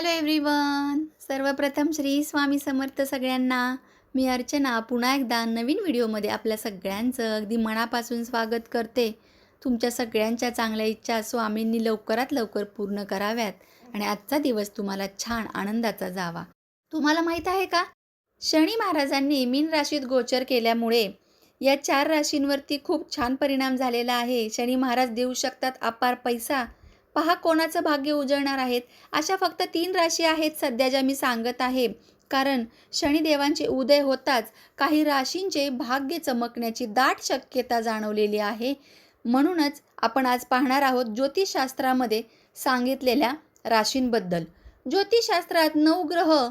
Hello everyone सर्वप्रथम श्री स्वामी समर्थ सगळ्यांना मी अर्चना पुन्हा एकदा नवीन व्हिडिओमध्ये आपल्या सगळ्यांचं अगदी मनापासून स्वागत करते. तुमच्या सगळ्यांच्या चांगल्या इच्छा स्वामींनी लवकरात लवकर पूर्ण कराव्यात आणि आजचा दिवस तुम्हाला छान आनंदाचा जावा. तुम्हाला माहीत आहे का? शनी महाराजांनी मीन राशीत गोचर केल्यामुळे या चार राशींवरती खूप छान परिणाम झालेला आहे. शनी महाराज देऊ शकतात अपार पैसा पहा कोणाचं भाग्य उजळणार आहेत. अशा फक्त तीन राशी आहेत सध्या ज्या मी सांगत आहे. कारण शनिदेवांचे उदय होताच काही राशींचे भाग्य चमकण्याची दाट शक्यता जाणवलेली आहे. म्हणूनच आपण आज पाहणार आहोत ज्योतिषशास्त्रामध्ये सांगितलेल्या राशींबद्दल. ज्योतिषशास्त्रात नऊ ग्रह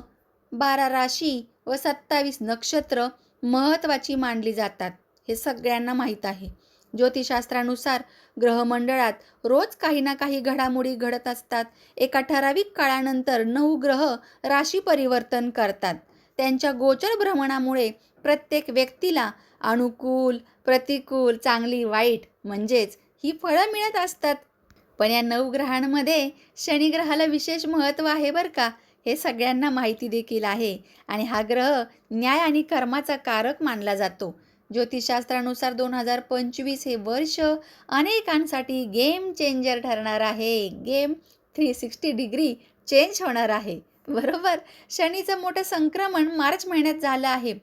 बारा राशी व सत्तावीस नक्षत्र महत्त्वाची मानली जातात. हे सगळ्यांना माहीत आहे. ज्योतिषशास्त्रानुसार ग्रहमंडळात रोज काही ना काही घडामोडी घडत असतात. एका ठराविक काळानंतर नऊ ग्रह राशी परिवर्तन करतात. त्यांच्या गोचर भ्रमणामुळे प्रत्येक व्यक्तीला अनुकूल प्रतिकूल चांगली वाईट म्हणजेच ही फळं मिळत असतात. पण या नऊ ग्रहांमध्ये शनिग्रहाला विशेष महत्त्व आहे बरं का? हे सगळ्यांना माहिती देखील आहे. आणि हा ग्रह न्याय आणि कर्माचा कारक मानला जातो. ज्योतिषशास्त्रानुसार दोन हजार पंचवीस हे वर्ष अनेकांसाठी गेम चेंजर ठरणार आहे. Game three sixty degree change होणार आहे. बरोबर? शनीचं मोठं संक्रमण मार्च महिन्यात झालं आहे.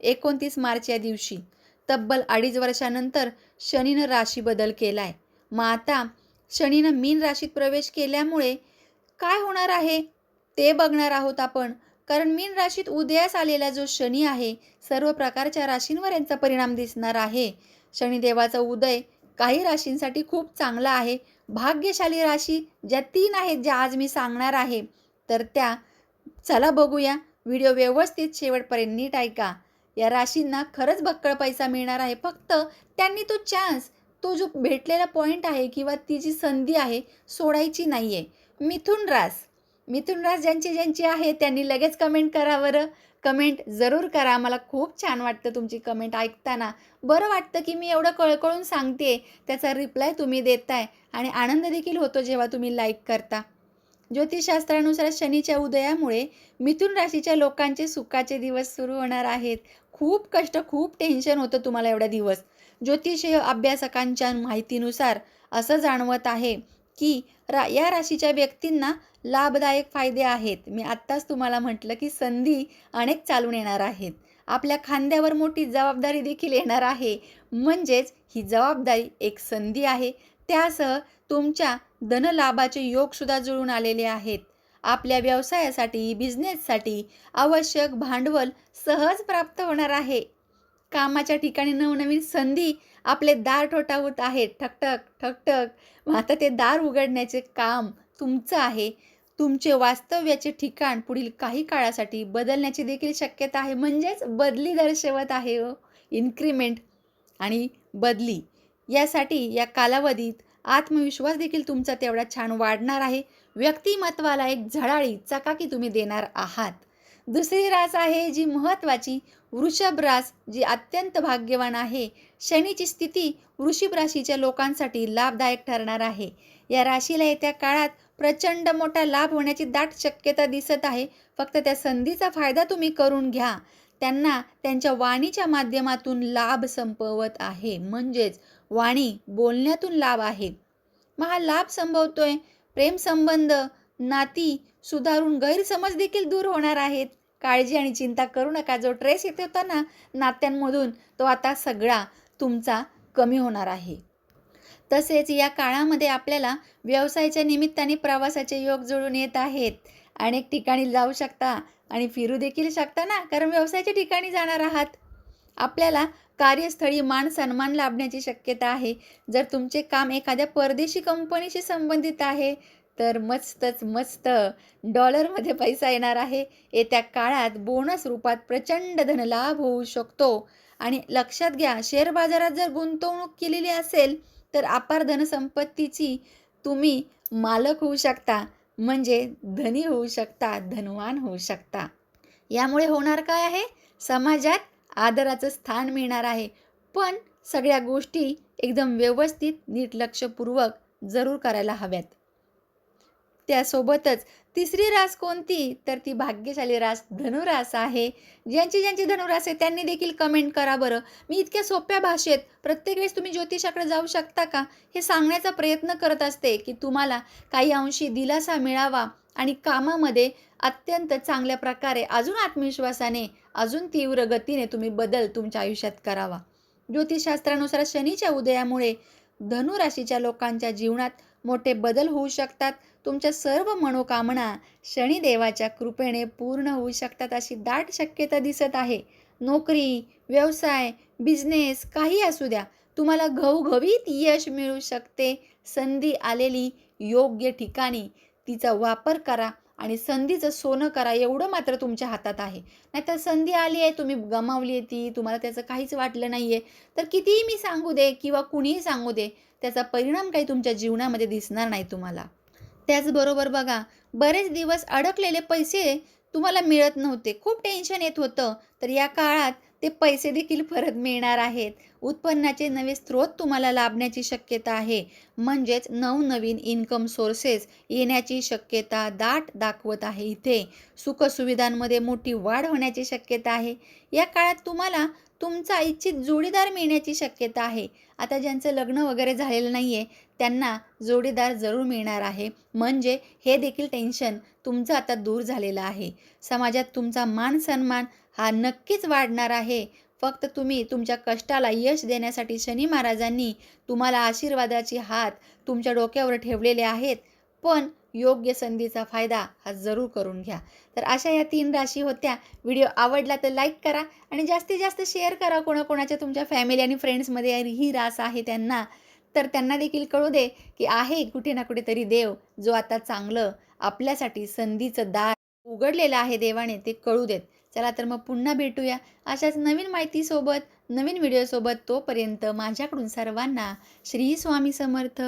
एकोणतीस मार्च या दिवशी. तब्बल अडीच वर्षानंतर शनीनं राशी बदल केला आहे मग आता शनीनं मीन राशीत प्रवेश केल्यामुळे काय होणार आहे? ते बघणार आहोत आपण. कारण मीन राशीत उदयास आलेला जो शनी आहे सर्व प्रकारच्या राशींवर यांचा परिणाम दिसणार आहे. शनिदेवाचा उदय काही राशींसाठी खूप चांगला आहे. भाग्यशाली राशी ज्या तीन आहेत ज्या आज मी सांगणार आहे तर त्या चला बघूया. व्हिडिओ व्यवस्थित शेवटपर्यंत नीट ऐका. या राशींना खरंच बक्कळ पैसा मिळणार आहे. फक्त त्यांनी तो चान्स तो जो भेटलेला पॉईंट आहे किंवा ती जी संधी आहे सोडायची नाही आहे मिथुन रास. मिथुनराज ज्यांची ज्यांची आहे त्यांनी लगेच कमेंट करा बरं. कमेंट जरूर करा. मला खूप छान वाटतं तुमची कमेंट ऐकताना. बरं वाटतं की मी एवढं कळकळून सांगते. त्याचा रिप्लाय तुम्ही देताय. आणि आनंद देखील होतो जेव्हा तुम्ही लाईक करता. ज्योतिषशास्त्रानुसार शनीच्या उदयामुळे मिथुन राशीच्या लोकांचे सुखाचे दिवस सुरू होणार आहेत. खूप कष्ट खूप टेन्शन होतं तुम्हाला एवढा दिवस. ज्योतिष अभ्यासकांच्या माहितीनुसार असं जाणवत आहे की रा या राशीच्या व्यक्तींना लाभदायक फायदे आहेत. मी आत्ताच तुम्हाला म्हटलं की संधी अनेक चालून येणार आहेत. आपल्या खांद्यावर मोठी जबाबदारी देखील येणार आहे. म्हणजेच ही जबाबदारी एक संधी आहे. त्यासह तुमच्या धनलाभाचे योगसुद्धा जुळून आलेले आहेत. आपल्या व्यवसायासाठी बिझनेससाठी आवश्यक भांडवल सहज प्राप्त होणार आहे. कामाच्या ठिकाणी नवनवीन संधी आपले दार ठोठावत आहेत. ठकठक ठकठक मग आता ते दार उघडण्याचे काम तुमचं आहे. तुमचे वास्तव्याचे ठिकाण पुढील काही काळासाठी बदलण्याची देखील शक्यता आहे. म्हणजेच बदली दर्शवत आहे हो. इन्क्रीमेंट आणि बदली. यासाठी या कालावधीत आत्मविश्वास देखील तुमचा तेवढा छान वाढणार आहे. व्यक्तिमत्वाला एक झळाळी चकाकी तुम्ही देणार आहात. दुसरी रास आहे जी महत्त्वाची वृषभ रास जी अत्यंत भाग्यवान आहे शनीची स्थिती वृषभ राशीच्या लोकांसाठी लाभदायक ठरणार आहे. या राशीला येत्या काळात प्रचंड मोठा लाभ होण्याची दाट शक्यता दिसत आहे. फक्त त्या संधीचा फायदा तुम्ही करून घ्या. त्यांना त्यांच्या वाणीच्या माध्यमातून लाभ संपवत आहे. म्हणजेच वाणी बोलण्यातून लाभ आहे. मग हा लाभ संभवतोय. प्रेमसंबंध नाती सुधारून गैरसमज देखील दूर होणार आहेत. काळजी आणि चिंता करू नका. जो ट्रेस येत होता ना नात्यांमधून तो आता सगळा तुमचा कमी होणार आहे. तसेच या काळामध्ये आपल्याला व्यवसायाच्या निमित्ताने प्रवासाचे योग जुळून येत आहेत. अनेक ठिकाणी जाऊ शकता आणि फिरू देखील शकता ना कारण व्यवसायाच्या ठिकाणी जाणार आहात. आपल्याला कार्यस्थळी मान सन्मान लाभण्याची शक्यता आहे. जर तुमचे काम एखाद्या परदेशी कंपनीशी संबंधित आहे तर मस्तच मस्त डॉलरमध्ये पैसा येणार आहे. येत्या काळात बोनस रूपात प्रचंड धनलाभ होऊ शकतो. आणि लक्षात घ्या शेअर बाजारात जर गुंतवणूक केलेली असेल तर अपार धनसंपत्तीची तुम्ही मालक होऊ शकता. म्हणजे धनी होऊ शकता धनवान होऊ शकता. यामुळे होणार काय आहे? समाजात आदराचं स्थान मिळणार आहे. पण सगळ्या गोष्टी एकदम व्यवस्थित नीट लक्षपूर्वक जरूर करायला हव्यात. त्यासोबतच तिसरी रास कोणती? तर ती भाग्यशाली रास धनुरास आहे. ज्यांची ज्यांची धनुरास आहे त्यांनी देखील कमेंट करा बरं. मी इतक्या सोप्या भाषेत प्रत्येक वेळेस तुम्ही ज्योतिषाकडे जाऊ शकता का? हे सांगण्याचा प्रयत्न करत असते की तुम्हाला काही अंशी दिलासा मिळावा आणि कामामध्ये अत्यंत चांगल्या प्रकारे अजून आत्मविश्वासाने अजून तीव्र गतीने तुम्ही बदल तुमच्या आयुष्यात करावा. ज्योतिषशास्त्रानुसार शनीच्या उदयामुळे धनुराशीच्या लोकांच्या जीवनात मोठे बदल होऊ शकतात. तुमच्या सर्व मनोकामना शनिदेवाच्या कृपेने पूर्ण होऊ शकतात अशी दाट शक्यता दिसत आहे. नोकरी व्यवसाय बिझनेस काही असू द्या. तुम्हाला घवघवीत यश मिळू शकते. संधी आलेली योग्य ठिकाणी तिचा वापर करा आणि संधीचं सोनं करा एवढं मात्र तुमच्या हातात आहे. नाहीतर संधी आली आहे तुम्ही गमावली आहे ती तुम्हाला त्याचं काहीच वाटलं नाही आहे तर कितीही मी सांगू दे किंवा कुणीही सांगू दे त्याचा परिणाम काही तुमच्या जीवनामध्ये दिसणार नाही तुम्हाला. त्याचबरोबर बघा बरेच दिवस अडकलेले पैसे तुम्हाला मिळत नव्हते. खूप टेन्शन येत होतं. तर या काळात ते पैसे देखील परत मिळणार आहेत. उत्पन्नाचे नवे स्रोत तुम्हाला लाभण्याची शक्यता आहे. म्हणजेच नवनवीन इन्कम सोर्सेस येण्याची शक्यता दाट दाखवत आहे इथे. सुखसुविधांमध्ये मोठी वाढ होण्याची शक्यता आहे. या काळात तुम्हाला तुमचा इच्छित जोडीदार मिळण्याची शक्यता आहे. आता ज्यांचं लग्न वगैरे झालेलं नाही आहे त्यांना जोडीदार जरूर मिळणार आहे. म्हणजे हे देखील टेन्शन तुमचं आता दूर झालेलं आहे. समाजात तुमचा मान सन्मान हा नक्कीच वाढणार आहे. फक्त तुम्ही तुमच्या कष्टाला यश देण्यासाठी शनी महाराजांनी तुम्हाला आशीर्वादाची हात तुमच्या डोक्यावर ठेवलेले आहेत. पण योग्य संधीचा फायदा हा जरूर करून घ्या. तर अशा या तीन राशी होत्या. व्हिडिओ आवडला तर लाईक करा आणि जास्तीत जास्त शेअर करा कोणाकोणाच्या तुमच्या फॅमिली आणि फ्रेंड्समध्ये ही रास आहे त्यांना. तर त्यांना देखील कळू दे की आहे कुठे ना कुठेतरी देव जो आता चांगलं आपल्यासाठी संधीचं दार उघडलेलं आहे देवाने ते कळू देत. चला तर मग पुन्हा भेटूया अशाच नवीन माहितीसोबत नवीन व्हिडिओसोबत तोपर्यंत माझ्याकडून सर्वांना श्री स्वामी समर्थ.